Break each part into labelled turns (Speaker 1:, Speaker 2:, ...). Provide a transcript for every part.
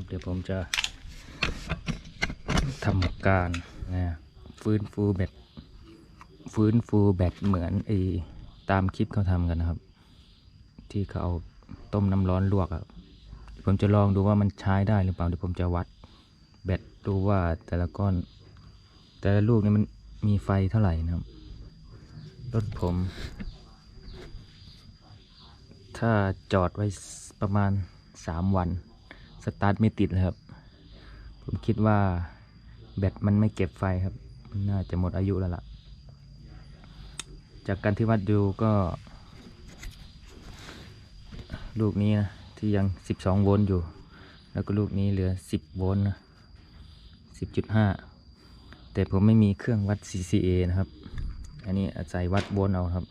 Speaker 1: ครับ เดี๋ยวผมจะทำการนะฟื้นฟูแบตฟื้นฟูแบตเหมือนไอตามคลิปเขาทำกันนะครับ ที่เขาเอาต้มน้ำร้อนลวกอะผมจะลองดูว่ามันใช้ได้หรือเปล่าเดี๋ยวผมจะวัดแบตดูว่าแต่ละก้อน แต่ละลูกนี่มันมีไฟเท่าไหร่นะครับรถผม ถ้าจอดไว้ประมาณสามวัน สตาร์ทไม่ติดเลยครับ ผมคิดว่าแบตมันไม่เก็บไฟครับนน่าจะหมดอายุแล้วล่ะ จากการที่วัดดูก็ ลูกนี้นะที่ยัง 12 โวลต์อยู่ แล้วก็ลูกนี้เหลือ 10 โวลต์นะ10.5 แต่ผมไม่มีเครื่องวัด CCA นะครับ อันนี้อาศัยวัดโวลต์เอาครับ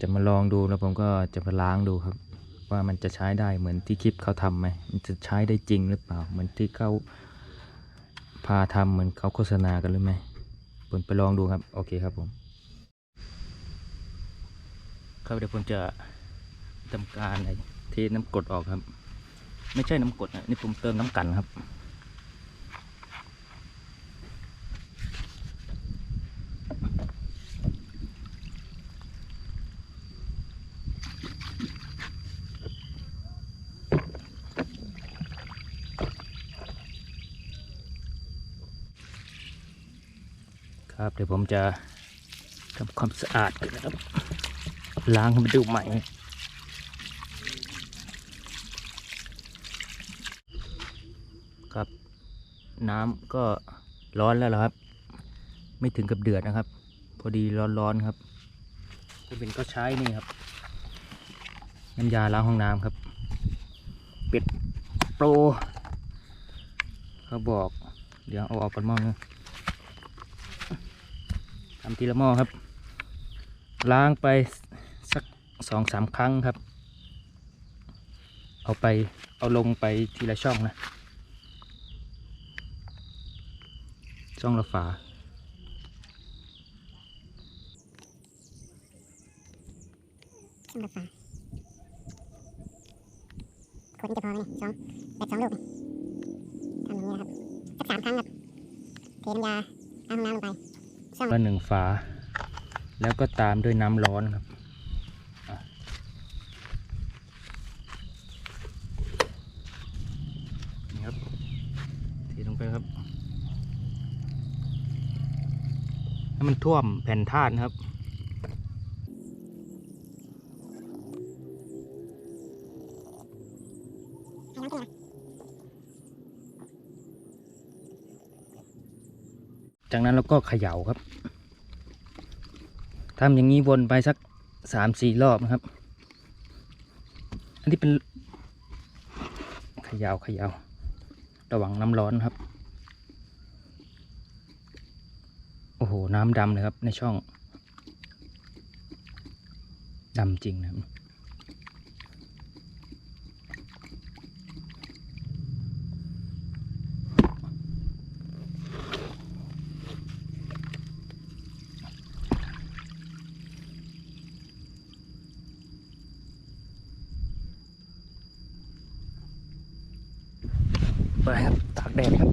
Speaker 1: จะมาลองดูแล้วผมก็จะมาล้างดูครับ ว่ามันจะใช้ได้เหมือนที่คลิปเขาทำไหมมันจะใช้ได้จริงหรือเปล่า เหมือนที่เขาพาทำเหมือนเขาโฆษณากันหรือไม่ผมไปลองดูครับ โอเคครับผมครับเดี๋ยวผมจะทำการเทน้ำกรดออกครับ ไม่ใช่น้ำกรดนะนี่ผมเติมน้ำกันครับ ครับเดี๋ยวผมจะทำความสะอาดกันนะครับ ล้างให้มันดูใหม่ ครับ น้ำก็ร้อนแล้วครับ ไม่ถึงกับเดือดนะครับ พอดีร้อนๆครับจะเป็นก็ใช้นี่ครับน้ำยาล้างห้องน้ำครับ เป็ดโปรเขาบอก เดี๋ยวเอาออกก่อนม้อนึง ทำทีละหม้อครับ ล้างไปสักสองสามครั้งครับ เอาไปเอาลงไปทีละช่องนะ ช่องละฝา
Speaker 2: ช่องกาแฟขวดนี้จะพอไหมเนี่ยสองแบบสองลูกนี่ทำอย่างนี้นะครับสักสามครั้งครับเทน้ำยาล้างห้องน้ำลงไป
Speaker 1: ละหนึ่งฝา แล้วก็ตามด้วยน้ำร้อนครับนี่ครับเทลงไปครับให้มันท่วมแผ่นธาตุนะครับ จากนั้นเราก็เขย่าครับทำอย่างนี้วนไปสักสามสี่รอบนะครับ อันนี้เป็นเขย่าเขย่าระหว่างน้ำร้อนครับ โอ้โห น้ำดำเลยครับในช่องดำจริงนะครับ ไปครับ ตากแดดครับ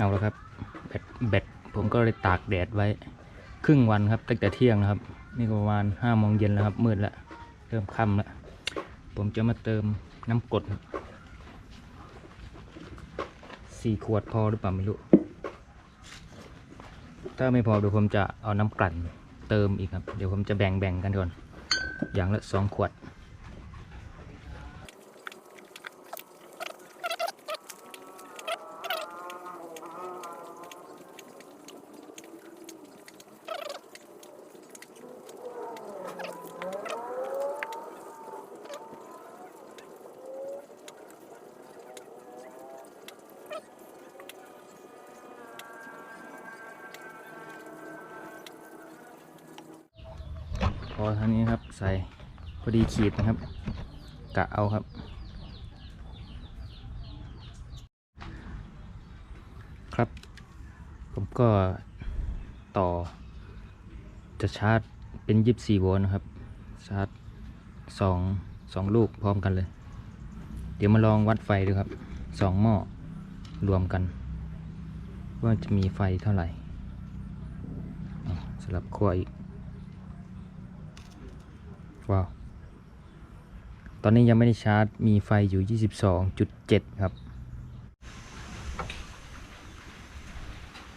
Speaker 1: เอาละครับแบตแบตผมก็เลยตากแดดไว้ ครึ่งวันครับตั้งแต่เที่ยงนะครับ นี่ก็ประมาณห้าโมงเย็นแล้วครับ มืดแล้วเริ่มค่ำแล้ว ผมจะมาเติมน้ำกดสี่ขวดพอหรือเปล่าไม่รู้ ถ้าไม่พอเดี๋ยวผมจะเอาน้ำกลั่นเติมอีกครับ เดี๋ยวผมจะแบ่งแบ่งกันก่อน อย่างละสองขวด อท่านี้ครับ ใส่พอดีขีดนะครับ กะเอาครับ ครับ ผมก็ต่อ จะชาร์จเป็นยีิบสี่โวลต์นะครับ ชาร์จสองสองลูกพร้อมกันเลย เดี๋ยวมาลองวัดไฟดูครับสองหม้อรวมกัน ว่าจะมีไฟเท่าไหร่อะสลับขั้วอีก ว้าว ตอนนี้ยังไม่ได้ชาร์จ มีไฟอยู่ 22.7 ครับ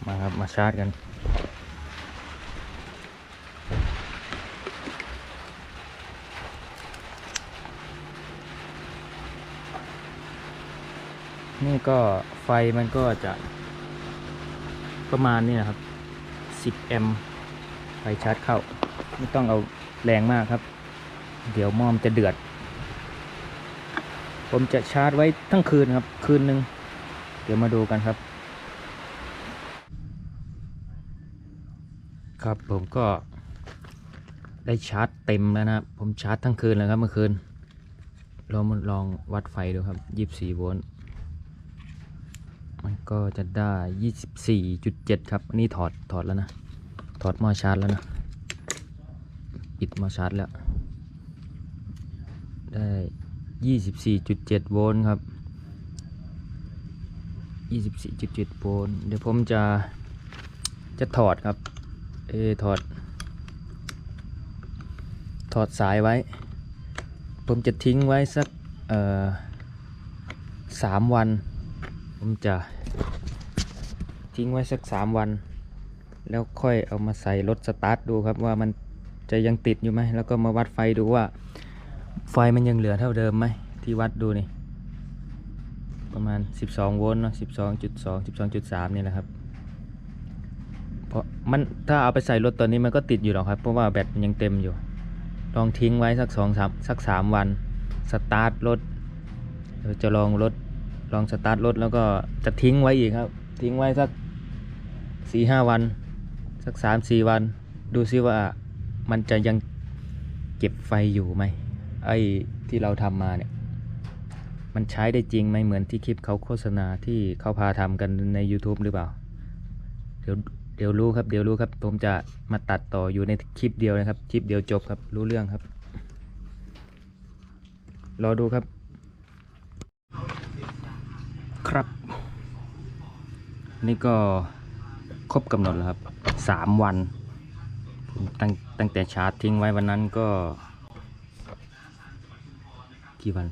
Speaker 1: มาครับ มาชาร์จกัน นี่ก็ไฟมันก็จะประมาณนี้นะครับ 10 แอมป์ไฟชาร์จเข้า ไม่ต้องเอาแรงมากครับ เดี๋ยวหมอมจะเดือด ผมจะชาร์จไว้ทั้งคืนครับ คืนหนึ่งเดี๋ยวมาดูกันครับ ครับผมก็ได้ชาร์จเต็มแล้วนะผมชาร์จทั้งคืนเลยครับเมื่อคืนเรามาลองวัดไฟดูครับ 24 โวลต์มันก็จะได้ 24.7 ครับ อันนี้ถอดถอดแล้วนะ ถอดหม้อชาร์จแล้วนะ ปิดหม้อชาร์จแล้ว ได้ 24.7 โวลต์ครับ 24.7 โวลต์ เดี๋ยวผมจะ จะถอดครับ เอถอด ถอดสายไว้ ผมจะทิ้งไว้สัก เอ่อสามวัน ผมจะทิ้งไว้สักสามวัน แล้วค่อยเอามาใส่รถสตาร์ทดูครับว่ามันจะยังติดอยู่ไหม แล้วก็มาวัดไฟดูว่า ไฟมันยังเหลือเท่าเดิมไหมที่วัดดูนี่ ประมาณ 12 โวลต์เนาะ12.2 12.3 นี่แหละครับ เพราะมันถ้าเอาไปใส่รถตอนนี้มันก็ติดอยู่หรอกครับ เพราะว่าแบตมันยังเต็มอยู่ ลองทิ้งไว้สักสองสามสักสามวัน สตาร์ทรถเราจะลองรถลองสตาร์ทรถแล้วก็จะทิ้งไว้อีกครับ ทิ้งไว้สักสี่ห้าวัน สักสามสี่วัน ดูซิว่ามันจะยังเก็บไฟอยู่ไหม ไอ้ที่เราทำมาเนี่ย มันใช้ได้จริงไหมเหมือนที่คลิปเขาโฆษณาที่เขาพาทำกันใน YouTube หรือเปล่า เดี๋ยวเดี๋ยวรู้ครับเดี๋ยวรู้ครับผมจะมาตัดต่ออยู่ในคลิปเดียวนะครับ คลิปเดียวจบครับรู้เรื่องครับ รอดูครับ ครับนี่ก็ครบกำหนดแล้วครับสามวันผมตั้งตั้งแต่ชาร์จทิ้งไว้วันนั้นก็ กี่วัน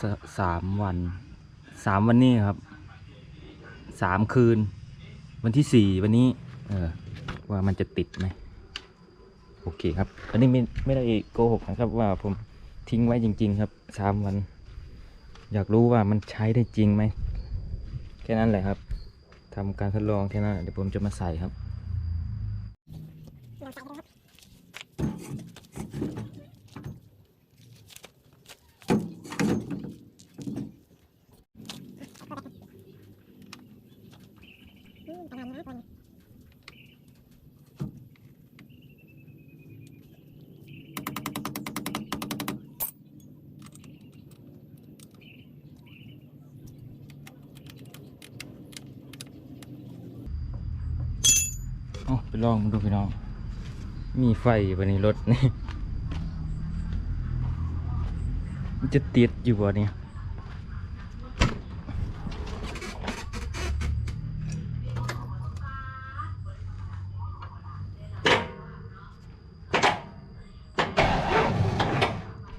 Speaker 1: สสามวันสามวันนี้ครับสามคืน วันที่สี่วันนี้ เออ ว่ามันจะติดไหมโอเคครับ อันนี้ไม่ไม่ได้โกหกนะครับ ว่าผมทิ้งไว้จริง ๆ ครับสามวัน อยากรู้ว่ามันใช้ได้จริงไหมแค่นั้นแหละครับทำการทดลองแค่นั้นเดี๋ยวผมจะมาใส่ครับ
Speaker 2: ลองใส่ดูครับอืม ประมาณนั้นคน
Speaker 1: เอ๋อไปลองดูพี่น้อง มีไฟอยู่ในรถนี่ มันจะติดอยู่บ่เนี่ย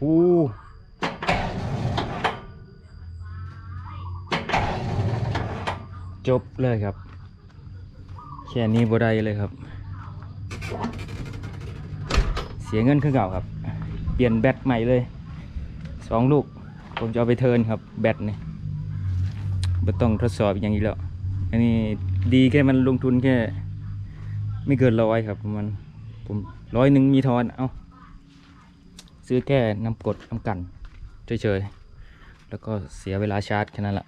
Speaker 1: อู้ จบเลยครับ แค่นี้บ่ได้เลยครับ เสียเงินขึ้นเก่าครับ เปลี่ยนแบตใหม่เลยสองลูก ผมจะเอาไปเทิร์นครับ แบตเนี่ยไม่ต้องทดสอบอย่างนี้แล้วอันนี้ดีแค่มันลงทุนแค่ ไม่เกินร้อยครับมันผมร้อยหนึ่งมีทอนเอาซื้อแค่น้ำกดน้ำกันเฉยๆแล้วก็เสียเวลาชาร์จแค่นั้นแหละ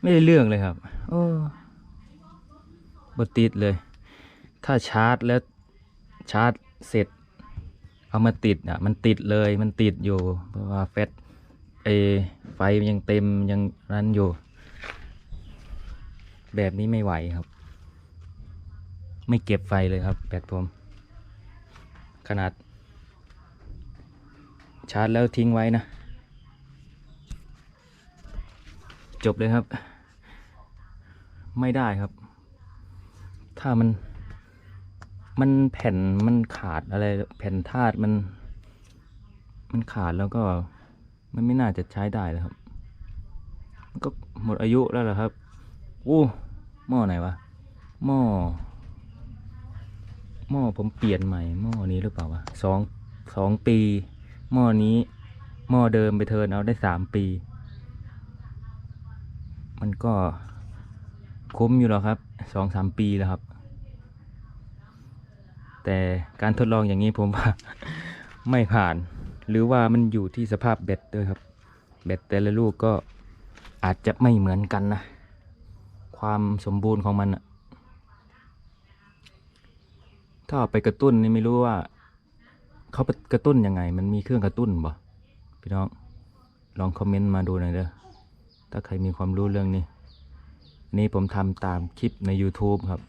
Speaker 1: ไม่ได้เรื่องเลยครับ โอ้บติดเลย ถ้าชาร์จแล้วชาร์จเสร็จ เอามาติดอะ มันติดเลย มันติดอยู่ เพราะว่าแฟตเอไฟมันยังเต็มยังนั้นอยู่ แบบนี้ไม่ไหวครับ ไม่เก็บไฟเลยครับแบตผม ขนาด ชาร์จแล้วทิ้งไว้นะ จบเลยครับ ไม่ได้ครับ ถ้ามัน มันแผ่นมันขาดอะไร แผ่นธาตุมัน มันขาดแล้วก็ มันไม่น่าจะใช้ได้แล้วครับ ก็หมดอายุแล้วเหรอครับอู้หม้อไหนวะหม้อหม้อผมเปลี่ยนใหม่หม้อนี้หรือเปล่าวะสองสองปีหม้อนี้หม้อเดิมไปเทินเอาได้สามปี มันก็ คุ้มอยู่แล้วครับสองสามปีแล้วครับ แต่การทดลองอย่างนี้ผมว่าไม่ผ่าน หรือว่ามันอยู่ที่สภาพแบตด้วยครับ แบตแต่ละลูกก็อาจจะไม่เหมือนกันนะ ความสมบูรณ์ของมันอะถ้าเอาไปกระตุ้นนี่ไม่รู้ว่าเขาไปกระตุ้นยังไง มันมีเครื่องกระตุ้นบ่พี่น้องลองคอมเมนต์มาดูหน่อยเด้อถ้าใครมีความรู้เรื่องนี้ นี่ผมทำตามคลิปใน YouTube ครับ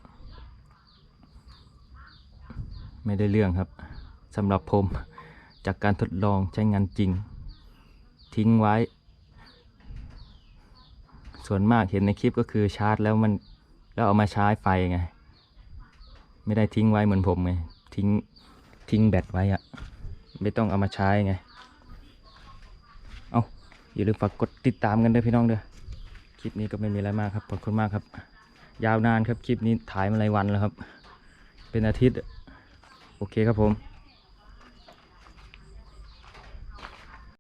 Speaker 1: ไม่ได้เรื่องครับสำหรับผมจากการทดลองใช้งานจริง ทิ้งไว้ ส่วนมากเห็นในคลิปก็คือชาร์จแล้วมันแล้วเอามาใช้ไฟไง ไม่ได้ทิ้งไว้เหมือนผมไง ทิ้งทิ้งแบตไว้อะไม่ต้องเอามาใช้ไง เอาอย่าลืมฝากกดติดตามกันด้วยพี่น้องเด้อ คลิปนี้ก็ไม่มีอะไรมากครับขอบคุณมากครับ ยาวนานครับคลิปนี้ถ่ายมาหลายวันแล้วครับ เป็นอาทิตย์ โอเคครับผม